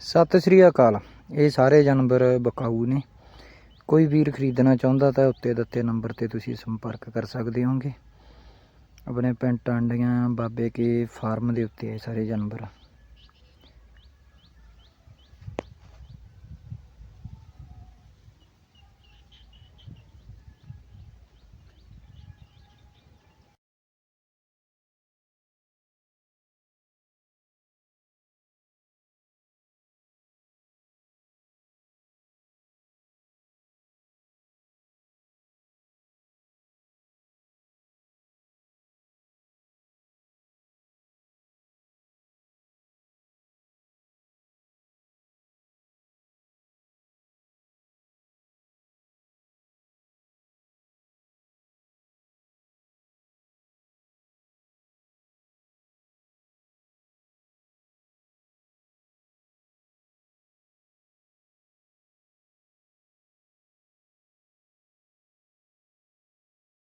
ਸਤਿ ਸ੍ਰੀ ਅਕਾਲ। ਇਹ ਸਾਰੇ ਜਾਨਵਰ ਬਕਾਊ ਨੇ। ਕੋਈ ਵੀਰ ਖਰੀਦਣਾ ਚਾਹੁੰਦਾ ਤਾਂ ਉੱਤੇ ਦਿੱਤੇ ਨੰਬਰ ਤੇ ਤੁਸੀਂ ਸੰਪਰਕ ਕਰ ਸਕਦੇ ਹੋਗੇ ਆਪਣੇ ਪਿੰਡ ਟਾਂਡੀਆਂ ਬਾਬੇ ਕੇ ਫਾਰਮ ਦੇ ਉੱਤੇ ਇਹ ਸਾਰੇ ਜਾਨਵਰ।